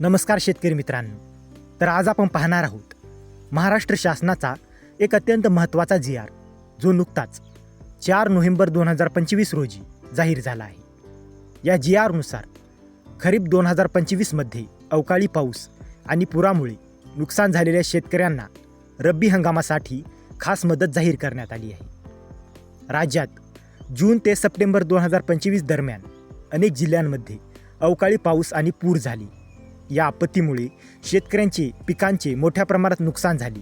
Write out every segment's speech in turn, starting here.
नमस्कार शेतकरी मित्रांनो. तर आज आपण पाहणार आहोत महाराष्ट्र शासनाचा एक अत्यंत महत्त्वाचा जी आर जो नुकताच चार नोव्हेंबर दोन हजार पंचवीस रोजी जाहीर झाला आहे. या जी आरनुसार खरीप दोन हजार पंचवीसमध्ये अवकाळी पाऊस आणि पुरामुळे नुकसान झालेल्या शेतकऱ्यांना रब्बी हंगामासाठी खास मदत जाहीर करण्यात आली आहे. राज्यात जून ते सप्टेंबर दोन हजार पंचवीस दरम्यान अनेक जिल्ह्यांमध्ये अवकाळी पाऊस आणि पूर झाली. या आपत्तीमुळे शेतकऱ्यांचे पिकांचे मोठ्या प्रमाणात नुकसान झाले.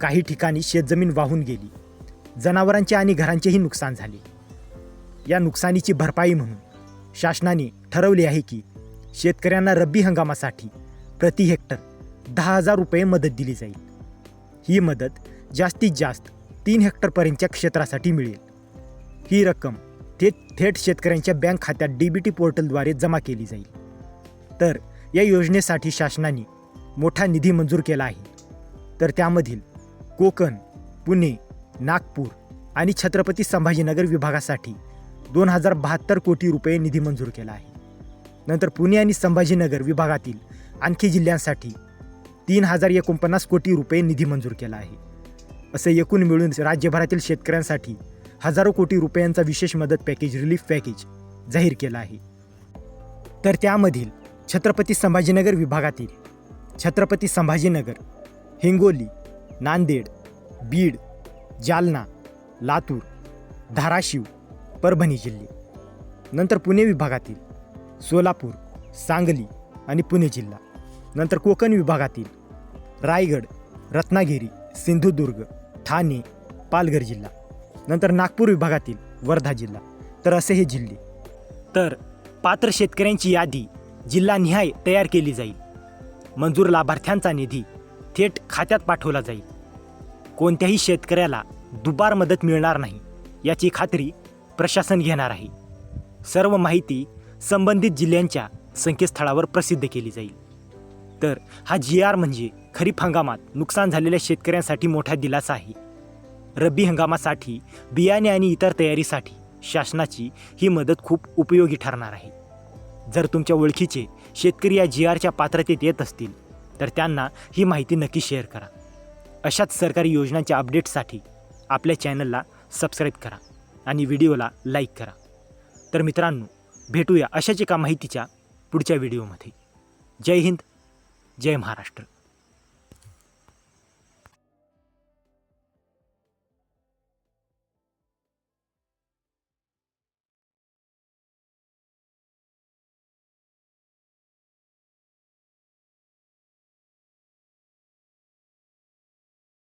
काही ठिकाणी शेतजमीन वाहून गेली. जनावरांचे आणि घरांचेही नुकसान झाले. या नुकसानीची भरपाई म्हणून शासनाने ठरवले आहे की शेतकऱ्यांना रब्बी हंगामासाठी प्रति हेक्टर दहा हजार रुपये मदत दिली जाईल. ही मदत जास्तीत जास्त तीन हेक्टरपर्यंतच्या क्षेत्रासाठी मिळेल. ही रक्कम थेट थेट शेतकऱ्यांच्या बँक खात्यात डी बी टी पोर्टलद्वारे जमा केली जाईल. तर या योजनेसाठी शासनाने मोठा निधी मंजूर केला आहे. तर त्यामधील कोकण पुणे नागपूर आणि छत्रपती संभाजीनगर विभागासाठी दोन हजार बहात्तर कोटी रुपये निधी मंजूर केला आहे. नंतर पुणे आणि संभाजीनगर विभागातील आणखी जिल्ह्यांसाठी तीन हजार एकोणपन्नास कोटी रुपये निधी मंजूर केला आहे. असे एकूण मिळून राज्यभरातील शेतकऱ्यांसाठी हजारो कोटी रुपयांचा विशेष मदत पॅकेज रिलीफ पॅकेज जाहीर केला आहे. तर त्यामधील छत्रपती संभाजीनगर विभागातील छत्रपती संभाजीनगर हिंगोली नांदेड बीड जालना लातूर धाराशिव परभणी जिल्हे. नंतर पुणे विभागातील सोलापूर सांगली आणि पुणे जिल्हा. नंतर कोकण विभागातील रायगड रत्नागिरी सिंधुदुर्ग ठाणे पालघर जिल्हा. नंतर नागपूर विभागातील वर्धा जिल्हा. तर असे हे जिल्हे. तर पात्र शेतकऱ्यांची यादी जिल्हानिहाय तयार केली जाईल. मंजूर लाभार्थ्यांचा निधी थेट खात्यात पाठवला जाईल. कोणत्याही शेतकऱ्याला दुबार मदत मिळणार नाही याची खात्री प्रशासन घेणार आहे. सर्व माहिती संबंधित जिल्ह्यांच्या संकेतस्थळावर प्रसिद्ध केली जाईल. तर हा जी आर म्हणजे खरीप हंगामात नुकसान झालेल्या शेतकऱ्यांसाठी मोठा दिलासा आहे. रब्बी हंगामासाठी बियाणे आणि इतर तयारीसाठी शासनाची ही मदत खूप उपयोगी ठरणार आहे. जर तुमच्या ओळखीचे शेतकरी या जी आरच्या पात्रतेत येत असतील तर त्यांना ही माहिती नक्की शेअर करा. अशाच सरकारी योजनांच्या अपडेट्ससाठी आपल्या चॅनलला सबस्क्राईब करा आणि व्हिडिओला लाईक करा. तर मित्रांनो भेटूया अशाच एका माहितीच्या पुढच्या व्हिडिओमध्ये जय हिंद जय महाराष्ट्र.